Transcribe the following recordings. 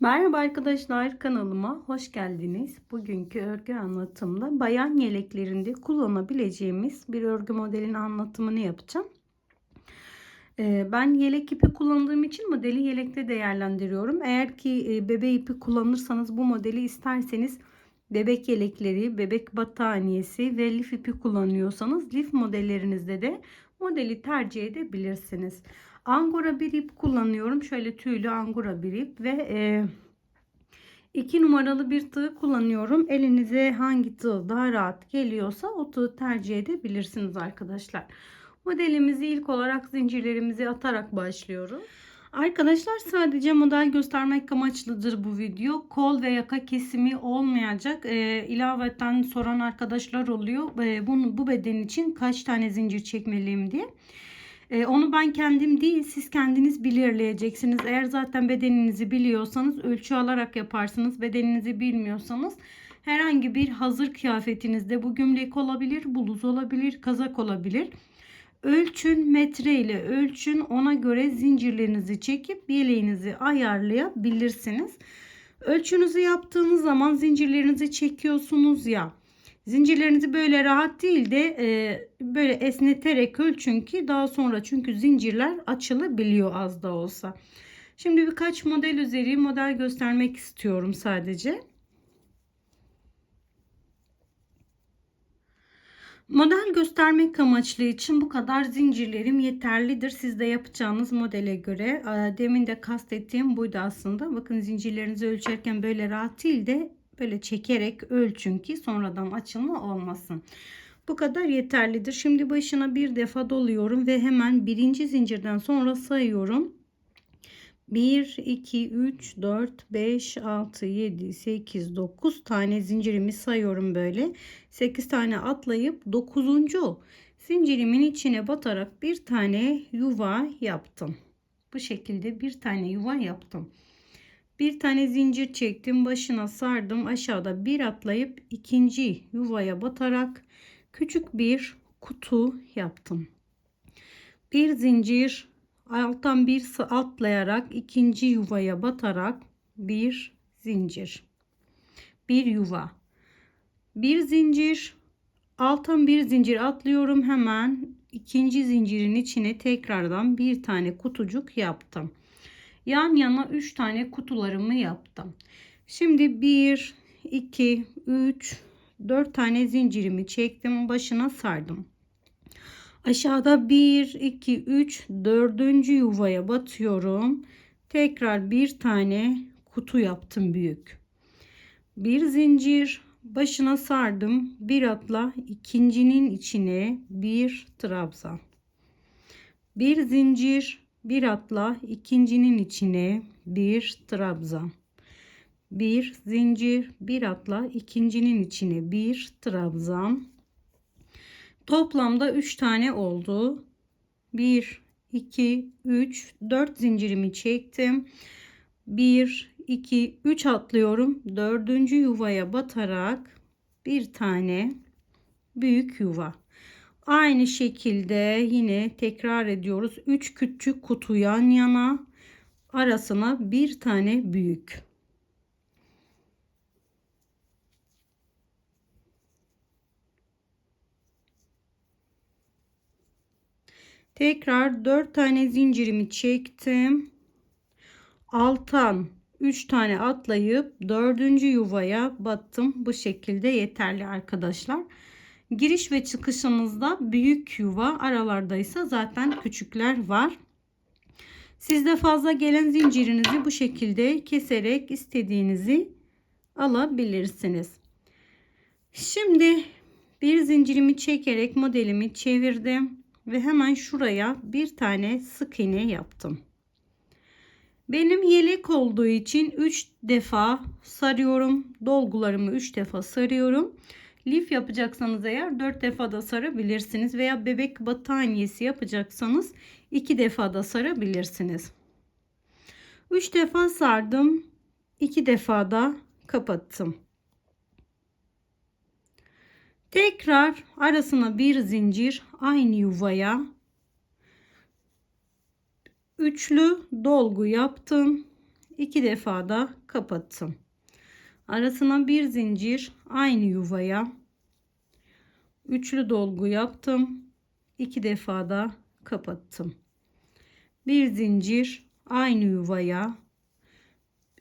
Merhaba arkadaşlar kanalıma hoş geldiniz. Bugünkü örgü anlatımda bayan yeleklerinde kullanabileceğimiz bir örgü modelinin anlatımını yapacağım. Ee, Ben yelek ipi kullandığım için modeli yelekte değerlendiriyorum. Eğer ki e, bebe ipi kullanırsanız bu modeli isterseniz bebek yelekleri, bebek battaniyesi ve lif ipi kullanıyorsanız lif modellerinizde de modeli tercih edebilirsiniz. Angora bir ip kullanıyorum. Şöyle tüylü angora bir ip ve e, 2 numaralı bir tığ kullanıyorum. Elinize hangi tığ daha rahat geliyorsa o tığı tercih edebilirsiniz arkadaşlar. Modelimizi ilk olarak zincirlerimizi atarak başlıyoruz. Arkadaşlar sadece model göstermek amaçlıdır bu video. Kol ve yaka kesimi olmayacak. E, ilaveten soran arkadaşlar oluyor. E, bunu, bu beden için kaç tane zincir çekmeliyim diye. E, onu ben kendim değil siz kendiniz belirleyeceksiniz. Eğer zaten bedeninizi biliyorsanız ölçü alarak yaparsınız. Bedeninizi bilmiyorsanız herhangi bir hazır kıyafetinizde bu gömlek olabilir, bluz olabilir, kazak olabilir. Ölçün metre ile ölçün ona göre zincirlerinizi çekip yeleğinizi ayarlayabilirsiniz. Ölçünüzü yaptığınız zaman zincirlerinizi çekiyorsunuz ya. Zincirlerinizi böyle rahat değil de e, böyle esneterek ölçün ki daha sonra çünkü zincirler açılabiliyor az da olsa. Şimdi birkaç model üzeri model göstermek istiyorum sadece. Model göstermek amaçlı için bu kadar zincirlerim yeterlidir. Siz de yapacağınız modele göre. Demin de kastettiğim buydu aslında. Bakın zincirlerinizi ölçerken böyle rahat değil de böyle çekerek ölçün ki sonradan açılma olmasın. Bu kadar yeterlidir. Şimdi başına bir defa doluyorum ve hemen birinci zincirden sonra sayıyorum. 1, 2, 3, 4, 5, 6, 7, 8, 9 tane zincirimi sayıyorum böyle. 8 tane atlayıp 9. zincirimin içine batarak bir tane yuva yaptım. Bu şekilde bir tane yuva yaptım. Bir tane zincir çektim. Başına sardım. Aşağıda bir atlayıp ikinci yuvaya batarak küçük bir kutu yaptım. Bir zincir alttan bir atlayarak ikinci yuvaya batarak bir zincir. Bir yuva. Bir zincir alttan bir zincir atlıyorum hemen ikinci zincirin içine tekrardan bir tane kutucuk yaptım yan yana 3 tane kutularımı yaptım. Şimdi 1, 2, 3, 4 tane zincirimi çektim. Başına sardım. Aşağıda 1, 2, 3, 4. yuvaya batıyorum. Tekrar bir tane kutu yaptım büyük. Bir zincir başına sardım. Bir atla ikincinin içine bir trabzan. Bir zincir bir atla ikincinin içine bir trabzan. Bir zincir bir atla ikincinin içine bir trabzan. Toplamda 3 tane oldu. 1 2 3 4 zincirimi çektim. 1 2 3 atlıyorum. Dördüncü yuvaya batarak bir tane büyük yuva Aynı şekilde yine tekrar ediyoruz. 3 küçük kutu yan yana arasına bir tane büyük. Tekrar 4 tane zincirimi çektim. Altan 3 tane atlayıp 4. yuvaya battım. Bu şekilde yeterli arkadaşlar. Giriş ve çıkışımızda büyük yuva aralardaysa zaten küçükler var. Sizde fazla gelen zincirinizi bu şekilde keserek istediğinizi alabilirsiniz. Şimdi bir zincirimi çekerek modelimi çevirdim ve hemen şuraya bir tane sık iğne yaptım. Benim yelek olduğu için 3 defa sarıyorum. Dolgularımı 3 defa sarıyorum. Lif yapacaksanız eğer 4 defa da sarabilirsiniz veya bebek battaniyesi yapacaksanız 2 defa da sarabilirsiniz. 3 defa sardım. 2 defa da kapattım. Tekrar arasına bir zincir aynı yuvaya üçlü dolgu yaptım. iki defa da kapattım. Arasına bir zincir aynı yuvaya üçlü dolgu yaptım. iki defa da kapattım. Bir zincir aynı yuvaya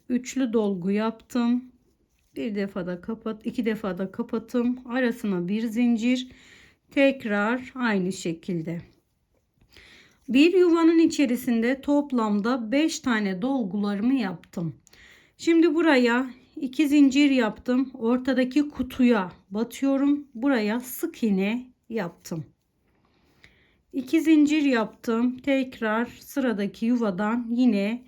üçlü dolgu yaptım. Bir defa da kapat, iki defa da kapattım. Arasına bir zincir. Tekrar aynı şekilde. Bir yuvanın içerisinde toplamda 5 tane dolgularımı yaptım. Şimdi buraya 2 zincir yaptım. Ortadaki kutuya batıyorum. Buraya sık iğne yaptım. 2 zincir yaptım. Tekrar sıradaki yuvadan yine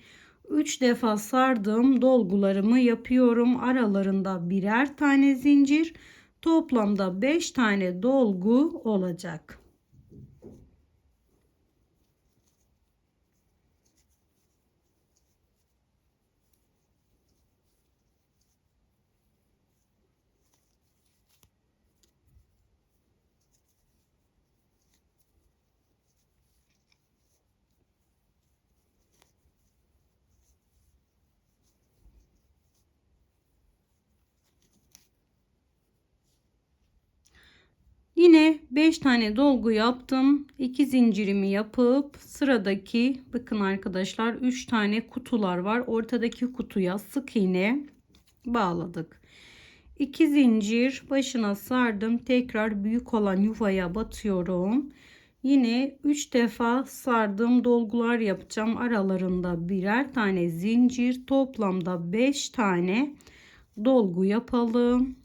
3 defa sardığım dolgularımı yapıyorum. Aralarında birer tane zincir. Toplamda 5 tane dolgu olacak. Yine 5 tane dolgu yaptım. 2 zincirimi yapıp sıradaki bakın arkadaşlar 3 tane kutular var. Ortadaki kutuya sık iğne bağladık. 2 zincir başına sardım. Tekrar büyük olan yuvaya batıyorum. Yine 3 defa sardığım dolgular yapacağım. Aralarında birer tane zincir toplamda 5 tane dolgu yapalım.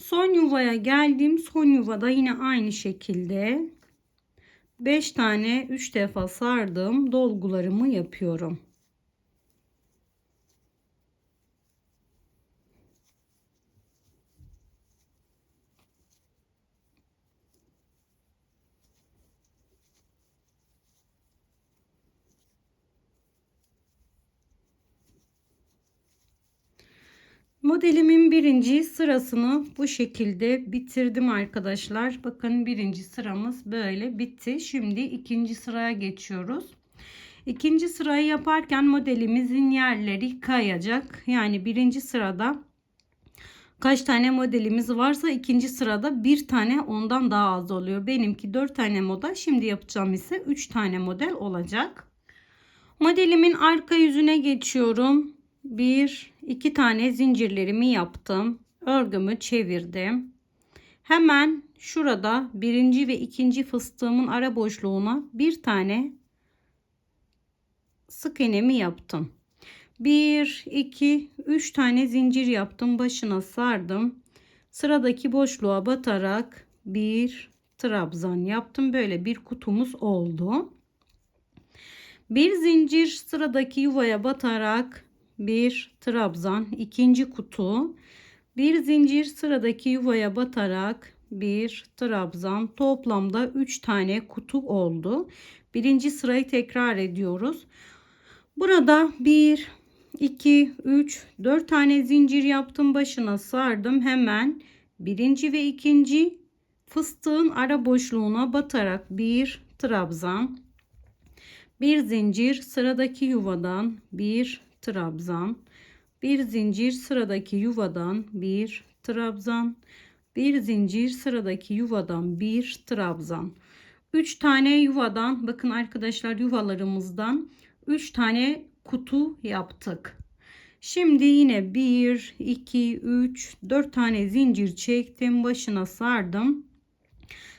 Son yuvaya geldim. Son yuvada yine aynı şekilde 5 tane 3 defa sardım dolgularımı yapıyorum. Modelimin birinci sırasını bu şekilde bitirdim arkadaşlar. Bakın birinci sıramız böyle bitti. Şimdi ikinci sıraya geçiyoruz. İkinci sırayı yaparken modelimizin yerleri kayacak. Yani birinci sırada kaç tane modelimiz varsa ikinci sırada bir tane ondan daha az oluyor. Benimki 4 tane model. Şimdi yapacağım ise 3 tane model olacak. Modelimin arka yüzüne geçiyorum bir iki tane zincirlerimi yaptım. Örgümü çevirdim. Hemen şurada birinci ve ikinci fıstığımın ara boşluğuna bir tane sık iğnemi yaptım. 1 2 3 tane zincir yaptım. Başına sardım. Sıradaki boşluğa batarak bir trabzan yaptım. Böyle bir kutumuz oldu. Bir zincir sıradaki yuvaya batarak bir trabzan ikinci kutu bir zincir sıradaki yuvaya batarak bir trabzan toplamda 3 tane kutu oldu. Birinci sırayı tekrar ediyoruz. Burada 1 2 3 4 tane zincir yaptım başına sardım hemen birinci ve ikinci fıstığın ara boşluğuna batarak bir trabzan bir zincir sıradaki yuvadan bir trabzan, bir zincir sıradaki yuvadan bir trabzan, bir zincir sıradaki yuvadan bir trabzan. 3 tane yuvadan bakın arkadaşlar yuvalarımızdan 3 tane kutu yaptık. Şimdi yine 1 2 3 4 tane zincir çektim başına sardım.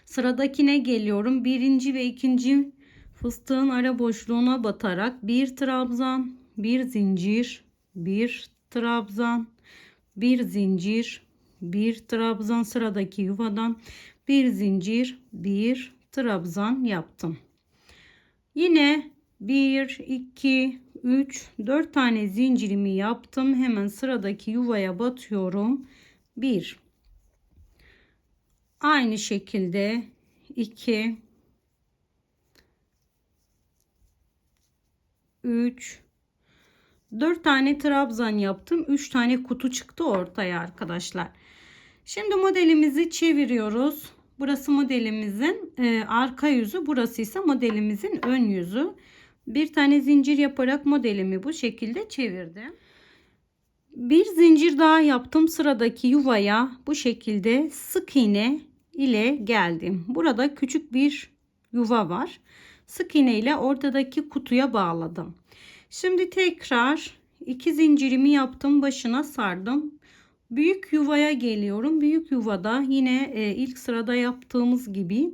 Sıradakine geliyorum. Birinci ve ikinci fıstığın ara boşluğuna batarak bir trabzan bir zincir, bir trabzan, bir zincir, bir trabzan sıradaki yuvadan bir zincir, bir trabzan yaptım. Yine 1 2 3 4 tane zincirimi yaptım. Hemen sıradaki yuvaya batıyorum. 1 Aynı şekilde 2 3 4 tane trabzan yaptım. 3 tane kutu çıktı ortaya arkadaşlar. Şimdi modelimizi çeviriyoruz. Burası modelimizin e, arka yüzü. Burası ise modelimizin ön yüzü. Bir tane zincir yaparak modelimi bu şekilde çevirdim. Bir zincir daha yaptım. Sıradaki yuvaya bu şekilde sık iğne ile geldim. Burada küçük bir yuva var. Sık iğne ile ortadaki kutuya bağladım. Şimdi tekrar iki zincirimi yaptım. Başına sardım. Büyük yuvaya geliyorum. Büyük yuvada yine e, ilk sırada yaptığımız gibi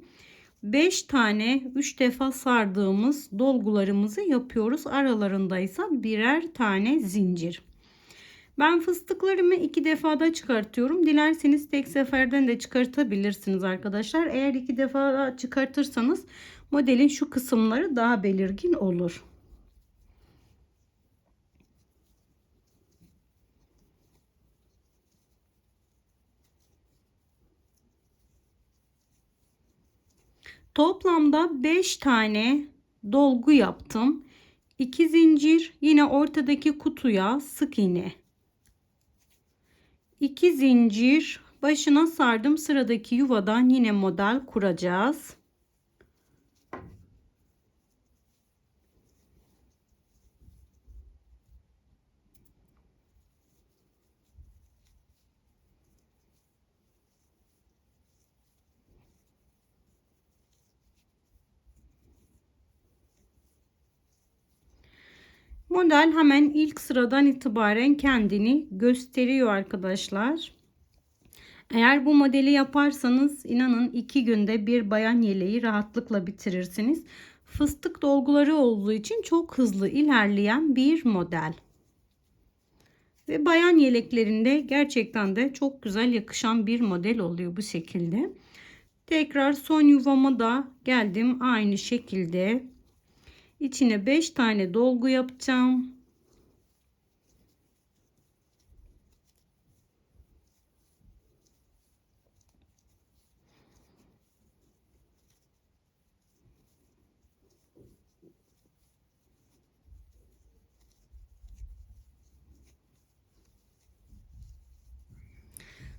5 tane 3 defa sardığımız dolgularımızı yapıyoruz. Aralarında ise birer tane zincir. Ben fıstıklarımı iki defada çıkartıyorum. Dilerseniz tek seferden de çıkartabilirsiniz arkadaşlar. Eğer iki defa çıkartırsanız modelin şu kısımları daha belirgin olur. Toplamda 5 tane dolgu yaptım. 2 zincir yine ortadaki kutuya sık iğne. 2 zincir başına sardım. Sıradaki yuvadan yine model kuracağız. Model hemen ilk sıradan itibaren kendini gösteriyor arkadaşlar. Eğer bu modeli yaparsanız inanın iki günde bir bayan yeleği rahatlıkla bitirirsiniz. Fıstık dolguları olduğu için çok hızlı ilerleyen bir model. Ve bayan yeleklerinde gerçekten de çok güzel yakışan bir model oluyor bu şekilde. Tekrar son yuvama da geldim aynı şekilde İçine 5 tane dolgu yapacağım.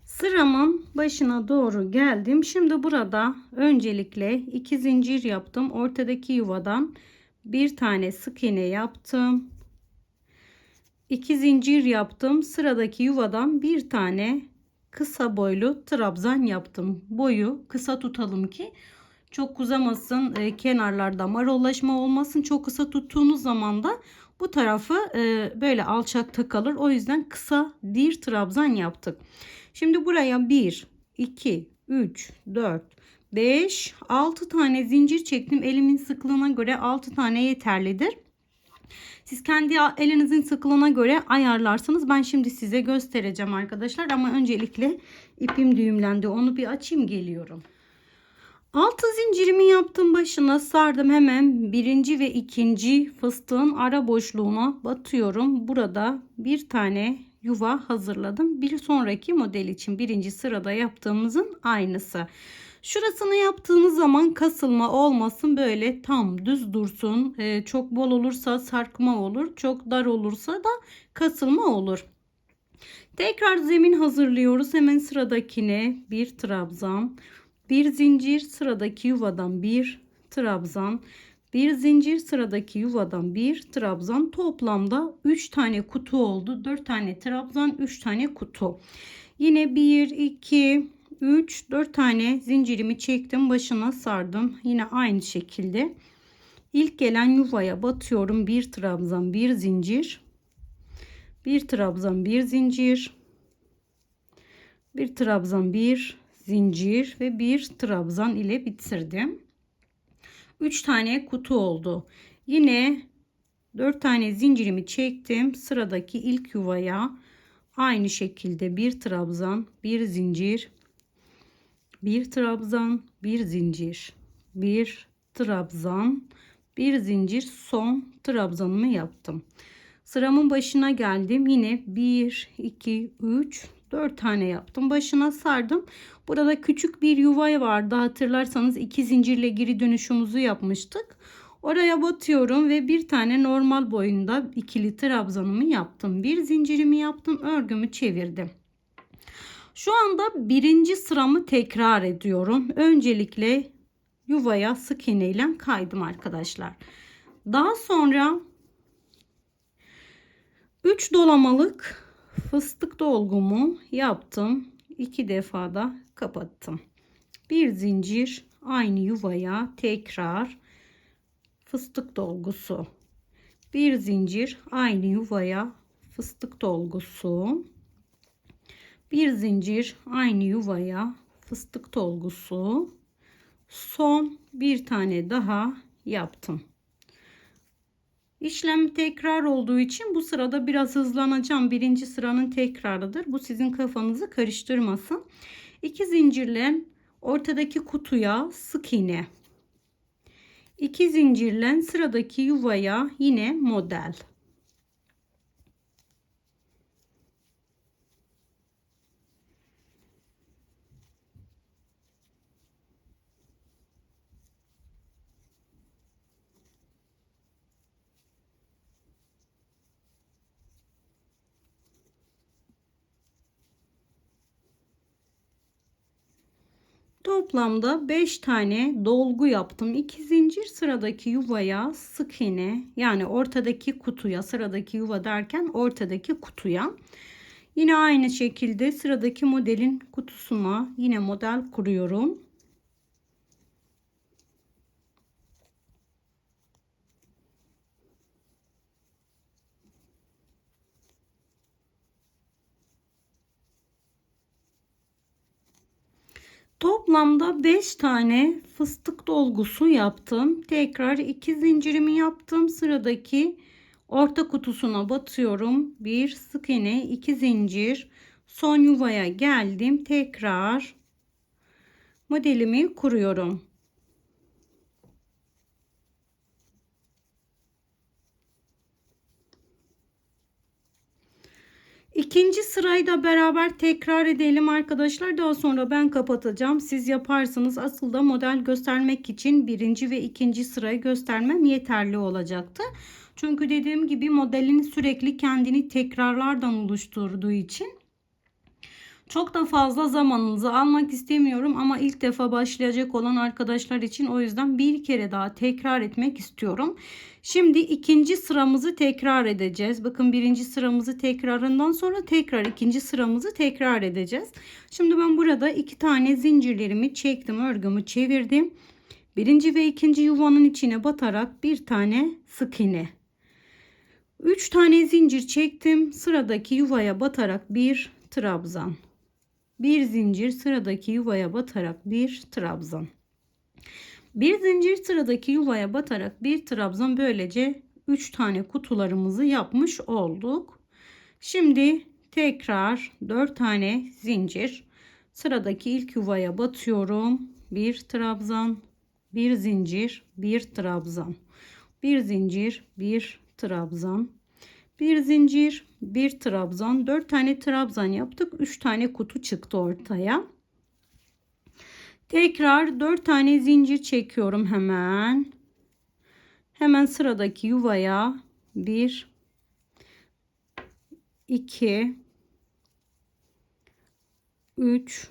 Sıramın başına doğru geldim. Şimdi burada öncelikle iki zincir yaptım. Ortadaki yuvadan bir tane sık iğne yaptım. 2 zincir yaptım. Sıradaki yuvadan bir tane kısa boylu trabzan yaptım. Boyu kısa tutalım ki çok uzamasın. E, kenarlarda marollaşma olmasın. Çok kısa tuttuğunuz zaman da bu tarafı e, böyle alçakta kalır. O yüzden kısa bir trabzan yaptık. Şimdi buraya 1, 2, 3, 4, 5, 6 tane zincir çektim. Elimin sıklığına göre 6 tane yeterlidir. Siz kendi elinizin sıklığına göre ayarlarsınız. Ben şimdi size göstereceğim arkadaşlar. Ama öncelikle ipim düğümlendi. Onu bir açayım geliyorum. 6 zincirimi yaptım başına sardım hemen birinci ve ikinci fıstığın ara boşluğuna batıyorum. Burada bir tane yuva hazırladım. Bir sonraki model için birinci sırada yaptığımızın aynısı. Şurasını yaptığınız zaman kasılma olmasın böyle tam düz dursun. Ee, çok bol olursa sarkma olur. Çok dar olursa da kasılma olur. Tekrar zemin hazırlıyoruz. Hemen sıradakine bir trabzan, bir zincir sıradaki yuvadan bir trabzan, bir zincir sıradaki yuvadan bir trabzan toplamda 3 tane kutu oldu. 4 tane trabzan 3 tane kutu. Yine 1 2 3 4 tane zincirimi çektim başına sardım. Yine aynı şekilde. İlk gelen yuvaya batıyorum. Bir trabzan bir zincir. Bir trabzan bir zincir. Bir trabzan bir zincir ve bir trabzan ile bitirdim. 3 tane kutu oldu. Yine 4 tane zincirimi çektim. Sıradaki ilk yuvaya aynı şekilde bir trabzan bir zincir bir trabzan, bir zincir, bir trabzan, bir zincir son trabzanımı yaptım. Sıramın başına geldim. Yine 1 2 3 4 tane yaptım. Başına sardım. Burada küçük bir yuva vardı. Hatırlarsanız iki zincirle geri dönüşümüzü yapmıştık. Oraya batıyorum ve bir tane normal boyunda ikili trabzanımı yaptım. Bir zincirimi yaptım. Örgümü çevirdim. Şu anda birinci sıramı tekrar ediyorum. Öncelikle yuvaya sık iğne ile kaydım arkadaşlar. Daha sonra 3 dolamalık fıstık dolgumu yaptım. 2 defa da kapattım. Bir zincir aynı yuvaya tekrar fıstık dolgusu. Bir zincir aynı yuvaya fıstık dolgusu. Bir zincir aynı yuvaya fıstık dolgusu. Son bir tane daha yaptım. İşlem tekrar olduğu için bu sırada biraz hızlanacağım. Birinci sıranın tekrarıdır. Bu sizin kafanızı karıştırmasın. İki zincirle ortadaki kutuya sık iğne. İki zincirle sıradaki yuvaya yine model. Toplamda 5 tane dolgu yaptım. 2 zincir sıradaki yuvaya sık iğne yani ortadaki kutuya sıradaki yuva derken ortadaki kutuya. Yine aynı şekilde sıradaki modelin kutusuna yine model kuruyorum. Toplamda 5 tane fıstık dolgusu yaptım. Tekrar 2 zincirimi yaptım. Sıradaki orta kutusuna batıyorum. 1 sık iğne, 2 zincir. Son yuvaya geldim. Tekrar modelimi kuruyorum. İkinci sırayı da beraber tekrar edelim arkadaşlar. Daha sonra ben kapatacağım. Siz yaparsınız. Asıl da model göstermek için birinci ve ikinci sırayı göstermem yeterli olacaktı. Çünkü dediğim gibi modelin sürekli kendini tekrarlardan oluşturduğu için çok da fazla zamanınızı almak istemiyorum ama ilk defa başlayacak olan arkadaşlar için o yüzden bir kere daha tekrar etmek istiyorum. Şimdi ikinci sıramızı tekrar edeceğiz. Bakın birinci sıramızı tekrarından sonra tekrar ikinci sıramızı tekrar edeceğiz. Şimdi ben burada iki tane zincirlerimi çektim. Örgümü çevirdim. Birinci ve ikinci yuvanın içine batarak bir tane sık iğne. 3 tane zincir çektim. Sıradaki yuvaya batarak bir trabzan bir zincir sıradaki yuvaya batarak bir trabzan. Bir zincir sıradaki yuvaya batarak bir trabzan böylece 3 tane kutularımızı yapmış olduk. Şimdi tekrar 4 tane zincir sıradaki ilk yuvaya batıyorum. Bir trabzan, bir zincir, bir trabzan. Bir zincir, bir trabzan, bir zincir, bir trabzan, dört tane trabzan yaptık. Üç tane kutu çıktı ortaya. Tekrar dört tane zincir çekiyorum hemen. Hemen sıradaki yuvaya bir, iki, üç,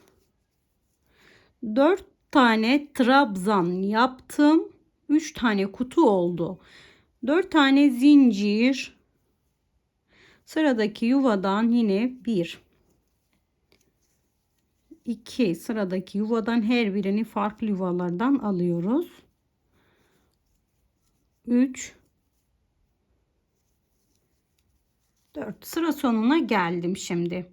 dört tane trabzan yaptım. Üç tane kutu oldu. Dört tane zincir Sıradaki yuvadan yine 1 2 sıradaki yuvadan her birini farklı yuvalardan alıyoruz. 3 4 sıra sonuna geldim şimdi.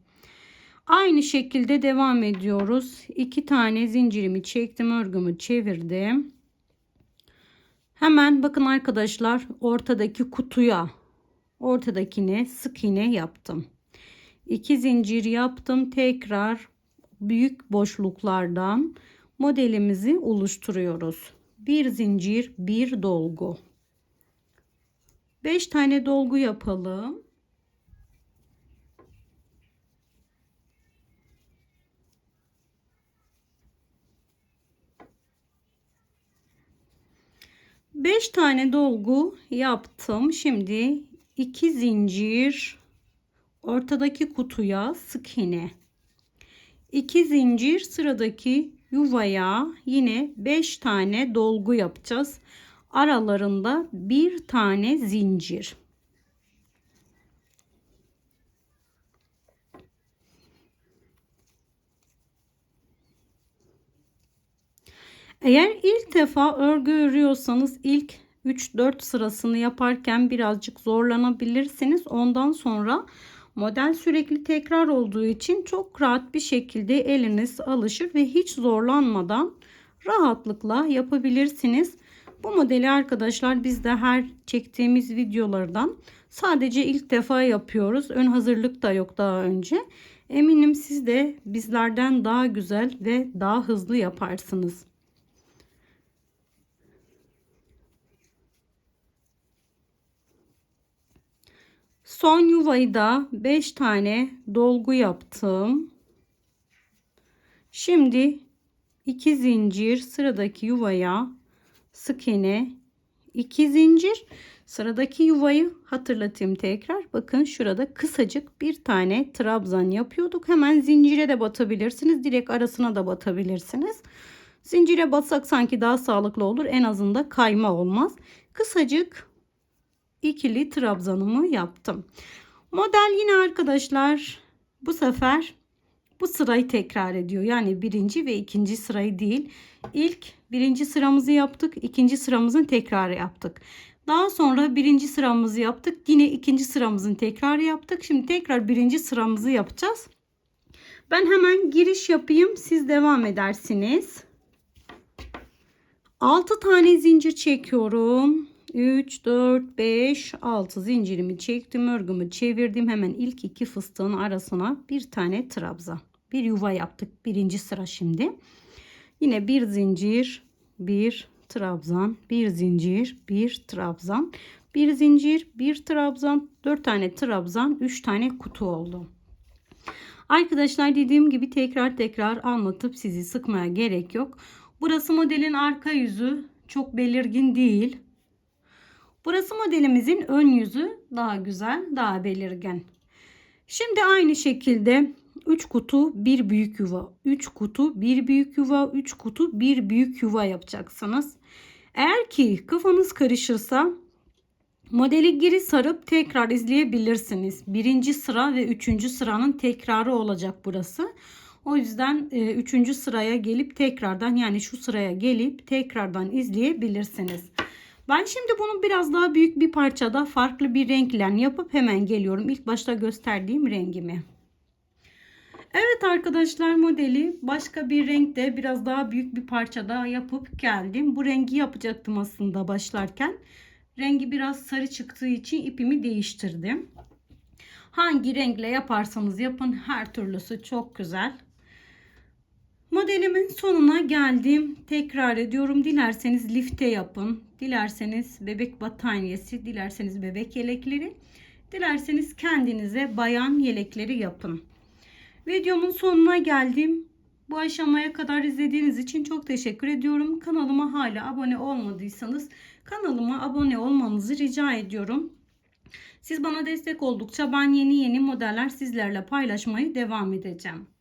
Aynı şekilde devam ediyoruz. 2 tane zincirimi çektim, örgümü çevirdim. Hemen bakın arkadaşlar ortadaki kutuya ortadakine sık iğne yaptım. 2 zincir yaptım. Tekrar büyük boşluklardan modelimizi oluşturuyoruz. Bir zincir, bir dolgu. 5 tane dolgu yapalım. Beş tane dolgu yaptım. Şimdi iki zincir ortadaki kutuya sık iğne. 2 zincir sıradaki yuvaya yine 5 tane dolgu yapacağız. Aralarında bir tane zincir. Eğer ilk defa örgü örüyorsanız ilk 3-4 sırasını yaparken birazcık zorlanabilirsiniz. Ondan sonra model sürekli tekrar olduğu için çok rahat bir şekilde eliniz alışır ve hiç zorlanmadan rahatlıkla yapabilirsiniz. Bu modeli arkadaşlar biz de her çektiğimiz videolardan sadece ilk defa yapıyoruz. Ön hazırlık da yok daha önce. Eminim siz de bizlerden daha güzel ve daha hızlı yaparsınız. Son yuvayı da 5 tane dolgu yaptım. Şimdi 2 zincir sıradaki yuvaya sık iğne 2 zincir sıradaki yuvayı hatırlatayım tekrar. Bakın şurada kısacık bir tane trabzan yapıyorduk. Hemen zincire de batabilirsiniz. Direkt arasına da batabilirsiniz. Zincire batsak sanki daha sağlıklı olur. En azından kayma olmaz. Kısacık ikili trabzanımı yaptım. Model yine arkadaşlar bu sefer bu sırayı tekrar ediyor. Yani birinci ve ikinci sırayı değil. İlk birinci sıramızı yaptık. ikinci sıramızın tekrarı yaptık. Daha sonra birinci sıramızı yaptık. Yine ikinci sıramızın tekrarı yaptık. Şimdi tekrar birinci sıramızı yapacağız. Ben hemen giriş yapayım. Siz devam edersiniz. 6 tane zincir çekiyorum. 3, 4, 5, 6 zincirimi çektim. Örgümü çevirdim. Hemen ilk iki fıstığın arasına bir tane trabzan. Bir yuva yaptık. Birinci sıra şimdi. Yine bir zincir, bir trabzan, bir zincir, bir trabzan, bir zincir, bir trabzan, 4 tane trabzan, 3 tane kutu oldu. Arkadaşlar dediğim gibi tekrar tekrar anlatıp sizi sıkmaya gerek yok. Burası modelin arka yüzü çok belirgin değil. Burası modelimizin ön yüzü daha güzel, daha belirgin. Şimdi aynı şekilde 3 kutu bir büyük yuva, 3 kutu bir büyük yuva, 3 kutu bir büyük yuva yapacaksınız. Eğer ki kafanız karışırsa modeli geri sarıp tekrar izleyebilirsiniz. Birinci sıra ve üçüncü sıranın tekrarı olacak burası. O yüzden e, üçüncü sıraya gelip tekrardan yani şu sıraya gelip tekrardan izleyebilirsiniz. Ben şimdi bunu biraz daha büyük bir parçada farklı bir renkle yapıp hemen geliyorum. İlk başta gösterdiğim rengimi. Evet arkadaşlar modeli başka bir renkte biraz daha büyük bir parçada yapıp geldim. Bu rengi yapacaktım aslında başlarken. Rengi biraz sarı çıktığı için ipimi değiştirdim. Hangi renkle yaparsanız yapın her türlüsü çok güzel. Modelimin sonuna geldim. Tekrar ediyorum. Dilerseniz lifte yapın. Dilerseniz bebek battaniyesi, dilerseniz bebek yelekleri, dilerseniz kendinize bayan yelekleri yapın. Videomun sonuna geldim. Bu aşamaya kadar izlediğiniz için çok teşekkür ediyorum. Kanalıma hala abone olmadıysanız kanalıma abone olmanızı rica ediyorum. Siz bana destek oldukça ben yeni yeni modeller sizlerle paylaşmayı devam edeceğim.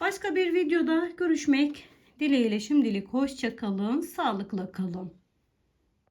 Başka bir videoda görüşmek dileğiyle şimdilik hoşça kalın, sağlıkla kalın.